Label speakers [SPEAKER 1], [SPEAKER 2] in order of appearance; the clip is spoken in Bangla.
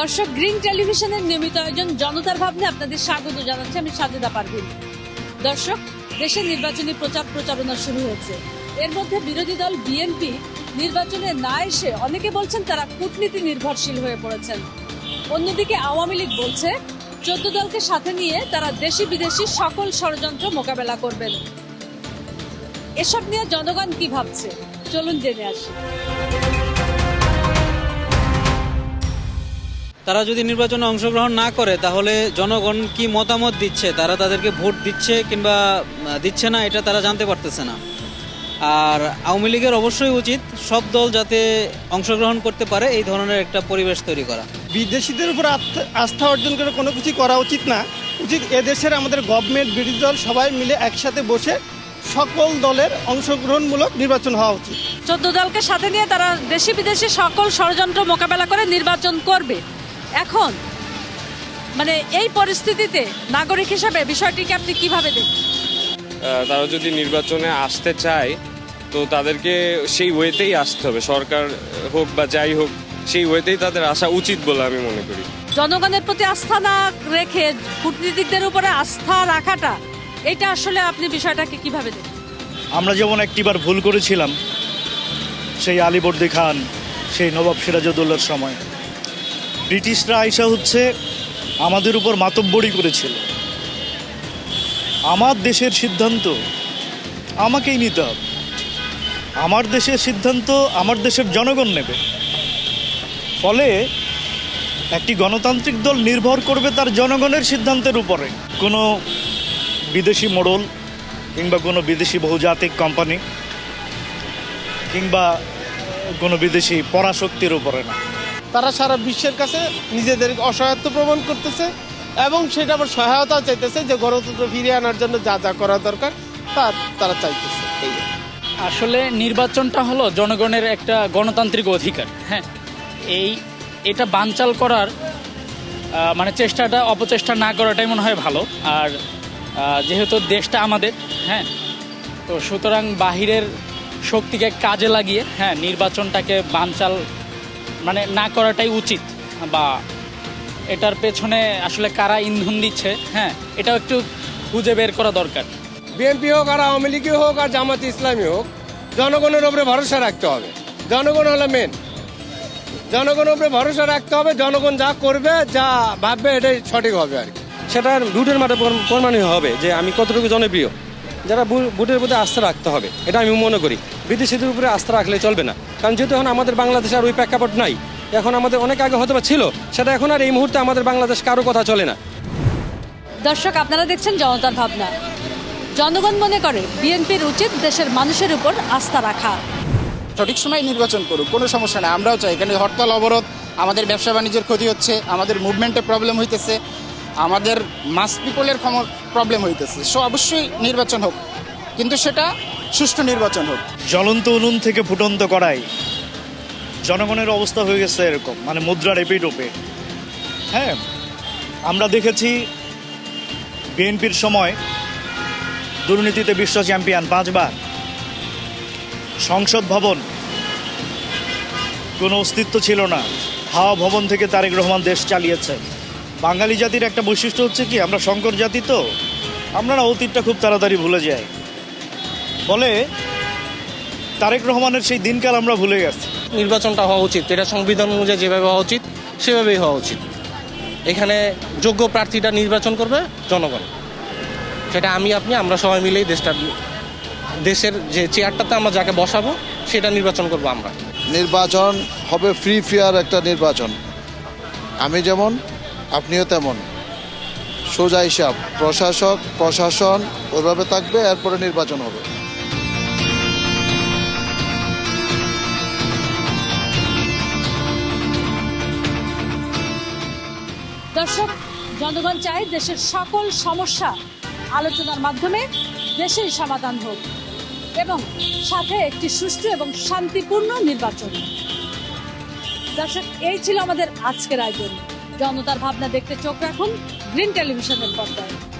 [SPEAKER 1] দর্শক, গ্রিন টেলিভিশনের নিয়মিত আয়োজন, জনতার ভাবনে আপনাদের স্বাগত জানাচ্ছি আমি সাজেদা পারভিন। দর্শক, দেশের নির্বাচনী প্রচার প্রচারণা শুরু হয়েছে। এর মধ্যে বিরোধী দল বিএনপি নির্বাচনে না এসে অনেকে বলছেন তারা কূটনীতি নির্ভরশীল হয়ে পড়েছেন। অন্যদিকে আওয়ামী লীগ বলছে, চোদ্দ দলকে সাথে নিয়ে তারা দেশি বিদেশি সকল ষড়যন্ত্র মোকাবেলা করবেন। এসব নিয়ে জনগণ কি ভাবছে? চলুন জেনে আসি।
[SPEAKER 2] তারা যদি নির্বাচনে অংশগ্রহণ না করে তাহলে জনগণ কি মতামত দিচ্ছে? তারা তাদেরকে ভোট দিচ্ছে কিংবা দিচ্ছে না এটা তারা জানতে পারতেছে না। আর আওয়ামী লীগের অবশ্যই উচিত সব দল যাতে অংশগ্রহণ করতে পারে এই ধরনের একটা পরিবেশ তৈরি করা।
[SPEAKER 3] বিদেশিদের উপর আস্থা- আস্থা অর্জন করে কোনো কিছু করা উচিত না। উচিত এদেশের আমাদের গভর্নমেন্ট বিরোধী দল সবাই মিলে একসাথে বসে সকল দলের অংশগ্রহণমূলক নির্বাচন হওয়া উচিত।
[SPEAKER 1] চোদ্দ দলকে সাথে নিয়ে তারা দেশি বিদেশি সকল ষড়যন্ত্র মোকাবেলা করে নির্বাচন করবে। এখন মানে এই পরিস্থিতিতে নাগরিক হিসাবে বিষয়টিকে আপনি কীভাবে দেখেন
[SPEAKER 4] তারা যদি নির্বাচনে আসতে চায় তো তাদেরকে সেই ওয়েতেই আসতে হবে। সরকার হোক বা যাই হোক সেই ওয়েতেই তাদের আসা উচিত বলে আমি মনে করি।
[SPEAKER 1] জনগণের প্রতি আস্থা না রেখে কূটনীতিকদের উপরে আস্থা রাখাটা এটা আসলে আপনি বিষয়টাকে কীভাবে দেখেন
[SPEAKER 5] আমরা যেমন একটিবার ভুল করেছিলাম সেই আলিবর্দি খান সেই নবাব সিরাজউদ্দৌলার সময়। ব্রিটিশরা আইসা হচ্ছে আমাদের উপর মাতব্বরি করেছিল। আমার দেশের সিদ্ধান্ত আমাকেই নিতে হবে। আমার দেশের সিদ্ধান্ত আমার দেশের জনগণ নেবে। ফলে একটি গণতান্ত্রিক দল নির্ভর করবে তার জনগণের সিদ্ধান্তের উপরে। কোনো বিদেশি মোড়ল কিংবা কোনো বিদেশি বহুজাতিক কোম্পানি কিংবা কোনো বিদেশি পরাশক্তির উপরে না।
[SPEAKER 3] তারা সারা বিশ্বের কাছে নিজেদের অসহায়ত্ব প্রমাণ করতেছে এবং সেটা আবার সহায়তা চাইতেছে যে গণতন্ত্র ফিরিয়ে আনার জন্য যা যা করা দরকার তা তারা চাইতেছে। এই
[SPEAKER 6] আসলে নির্বাচনটা হলো জনগণের একটা গণতান্ত্রিক অধিকার হ্যাঁ? এই, এটা বানচাল করার মানে চেষ্টাটা, অপচেষ্টা না করাটাই মনে হয় ভালো। আর যেহেতু দেশটা আমাদের হ্যাঁ? তো সুতরাং বাহিরের শক্তিকে কাজে লাগিয়ে হ্যাঁ নির্বাচনটাকে বানচাল মানে না করাটাই উচিত বা এটার পেছনে আসলে কারা ইন্ধন দিচ্ছে হ্যাঁ এটাও একটু খুঁজে বের করা দরকার।
[SPEAKER 7] বিএনপি হোক আর আওয়ামী লীগই হোক আর জামাত ইসলামী হোক জনগণের উপরে ভরসা রাখতে হবে। জনগণ হলো মেন জনগণের উপরে ভরসা রাখতে হবে জনগণ যা করবে যা ভাববে এটাই সঠিক হবে আর কি।
[SPEAKER 8] সেটা ভোটের মাঠে প্রম- প্রমাণিত হবে যে আমি কতটুকু জনপ্রিয়। যারা ভোটের প্রতি আস্থা রাখতে হবে এটা আমি মনে করি। বিদেশিদের উপরে আস্থা রাখলে চলবে না। কারণ যেহেতু এখন আমাদের বাংলাদেশে আর ওই প্রেক্ষাপট নাই এখন আমাদের অনেক আগে হয়তো বা ছিল সেটা এখন আর এই মুহূর্তে আমাদের বাংলাদেশ কারও কথা চলে না।
[SPEAKER 1] দর্শক আপনারা দেখছেন জনতার ভাবনা। জনগণ মনে করে বিএনপির উচিত দেশের মানুষের উপর আস্থা রাখা।
[SPEAKER 9] সঠিক সময় নির্বাচন করুক কোনো সমস্যা নেই। আমরাও চাই এখানে হরতাল অবরোধ আমাদের ব্যবসা বাণিজ্যের ক্ষতি হচ্ছে আমাদের মুভমেন্টে প্রবলেম হইতেছে। আমাদের মাস পিপলের প্রবলেম হইতেছে। সো অবশ্যই নির্বাচন হোক। কিন্তু সেটা সুষ্ঠু নির্বাচন হোক।
[SPEAKER 5] জ্বলন্ত উনুন থেকে ফুটন্ত করাই জনগণের অবস্থা হয়ে গেছে এরকম মানে মুদ্রার এপিট ওপিট হ্যাঁ আমরা দেখেছি বিএনপির সময় দুর্নীতিতে বিশ্ব চ্যাম্পিয়ন পাঁচবার। সংসদ ভবন, কোনো অস্তিত্ব ছিল না। হাওয়া ভবন থেকে তারেক রহমান দেশ চালিয়েছে বাঙালি জাতির একটা বৈশিষ্ট্য হচ্ছে কি আমরা শঙ্কর জাতি তো আমরা না অতীতটা খুব তাড়াতাড়ি ভুলে যাই। ফলে তারেক রহমানের সেই দিনকাল আমরা ভুলে গেছি।
[SPEAKER 8] নির্বাচনটা হওয়া উচিত এটা সংবিধান অনুযায়ী যেভাবে হওয়া উচিত সেভাবেই হওয়া উচিত। এখানে যোগ্য প্রার্থীটা নির্বাচন করবে জনগণ। সেটা আমি আপনি আমরা সবাই মিলেই দেশটা দেশের যে চেয়ারটাতে আমরা যাকে বসাবো সেটা নির্বাচন করব আমরা।
[SPEAKER 10] নির্বাচন হবে ফ্রি ফেয়ার একটা নির্বাচন। আমি যেমন আপনিও তেমন। সোজা হিসাব, প্রশাসক, প্রশাসন, ওইভাবে থাকবে, এরপরে নির্বাচন হবে।
[SPEAKER 1] দর্শক, জনগণ চায় দেশের সকল সমস্যা আলোচনার মাধ্যমে দেশের সমাধান হোক এবং সাথে একটি সুষ্ঠু এবং শান্তিপূর্ণ নির্বাচন দর্শক, এই ছিল আমাদের আজকের আয়োজন। জনতার ভাবনা দেখতে চোখ রাখুন গ্রিন টেলিভিশনের পর্দায়।